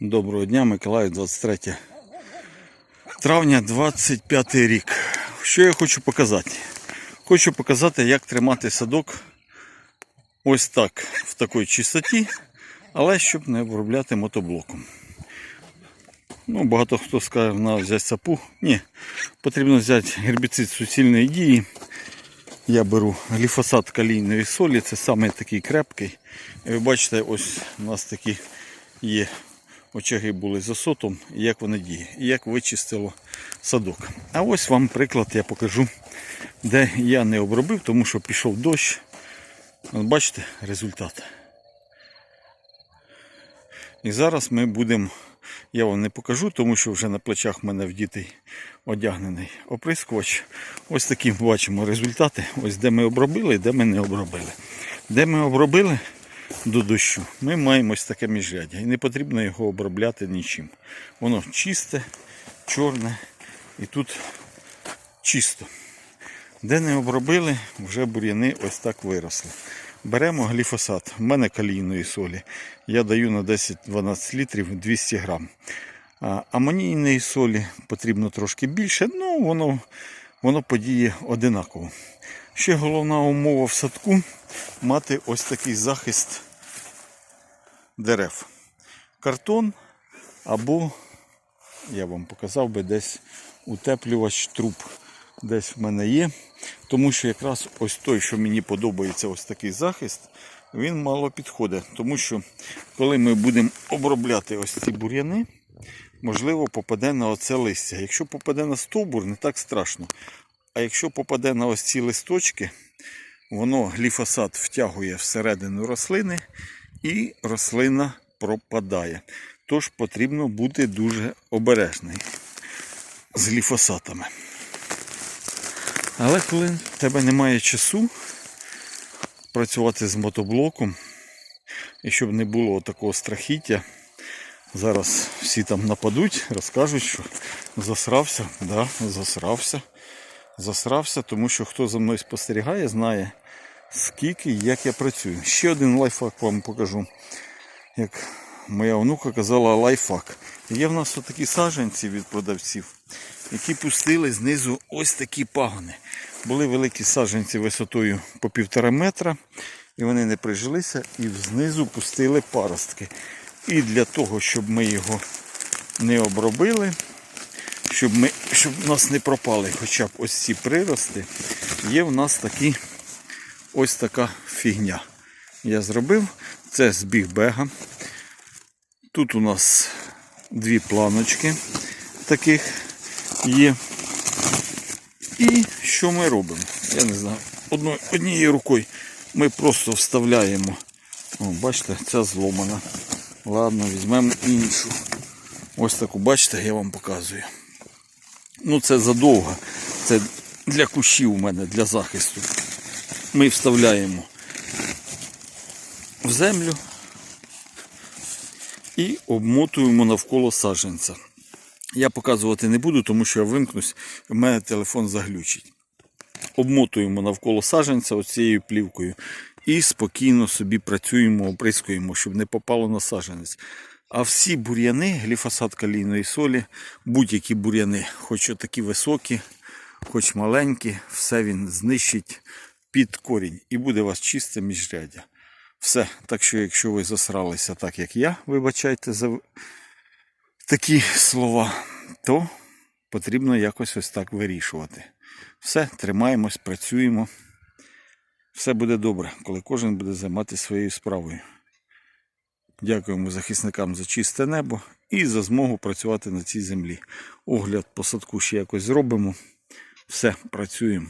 Доброго дня, Миколаїв, 23 травня 25 рік. Що я хочу показати? Хочу показати, як тримати садок ось так, в такій чистоті, але щоб не обробляти мотоблоком. Ну, багато хто скаже, на взяти сапу. Ні, потрібно взяти гербіцид суцільної дії. Я беру гліфосат калійної солі, це саме такий крепкий. І ви бачите, ось у нас такі є очаги були з осотом, і як вони діє, і як вичистило садок. А ось вам приклад я покажу, де я не обробив, тому що пішов дощ. Бачите результат. І зараз ми будемо, я вам не покажу, тому що вже на плечах в мене вдітий одягнений оприскувач. Ось такі бачимо результати. Ось де ми обробили, де ми не обробили. Де ми обробили до дощу, ми маємо ось таке міжряддя. І не потрібно його обробляти нічим. Воно чисте, чорне і тут чисто. Де не обробили, вже бур'яни ось так виросли. Беремо гліфосат. У мене калійної солі. Я даю на 10-12 літрів 200 грам. Амонійної солі потрібно трошки більше, ну воно, воно подіє одинаково. Ще головна умова в садку мати ось такий захист дерев. Картон або, я вам показав би, десь утеплювач труб десь в мене є. Тому що якраз ось той, що мені подобається, ось такий захист, він мало підходить. Тому що коли ми будемо обробляти ось ці бур'яни, можливо, попаде на оце листя. Якщо попаде на стовбур, не так страшно. А якщо попаде на ось ці листочки, воно гліфосат втягує всередину рослини і рослина пропадає. Тож потрібно бути дуже обережним з гліфосатами. Але коли в тебе немає часу працювати з мотоблоком, і щоб не було такого страхіття, зараз всі там нападуть, розкажуть, що засрався, да, засрався, засрався, тому що хто за мною спостерігає, знає, скільки і як я працюю. Ще один лайфхак вам покажу. Як моя онука казала лайфхак. Є в нас такі саджанці від продавців, які пустили знизу ось такі пагони. Були великі саджанці висотою по півтора метра, і вони не прижилися і знизу пустили паростки. І для того, щоб ми його не обробили, щоб ми, щоб у нас не пропали хоча б ось ці прирости, є в нас такі ось така фігня. Я зробив це з бігбега. Тут у нас дві планочки таких є. І що ми робимо? Я не знаю. Одно, однією рукою ми просто вставляємо. О, бачите, ця зломана. Ладно, візьмемо іншу. Ось таку, бачите, я вам показую. Ну це задовго. Це для кущів у мене, для захисту. Ми вставляємо в землю і обмотуємо навколо саджанця. Я показувати не буду, тому що я вимкнусь, в мене телефон заглючить. Обмотуємо навколо саджанця оцією плівкою і спокійно собі працюємо, оприскуємо, щоб не попало на саджанець. А всі бур'яни, гліфосат калійної солі, будь-які бур'яни, хоч такі високі, хоч маленькі, все він знищить під корінь і буде у вас чисте міжряддя. Все. Так що, якщо ви засралися так, як я, вибачайте за такі слова, то потрібно якось ось так вирішувати. Все, тримаємось, працюємо. Все буде добре, коли кожен буде займатися своєю справою. Дякуємо захисникам за чисте небо і за змогу працювати на цій землі. Огляд по садку ще якось зробимо. Все, працюємо.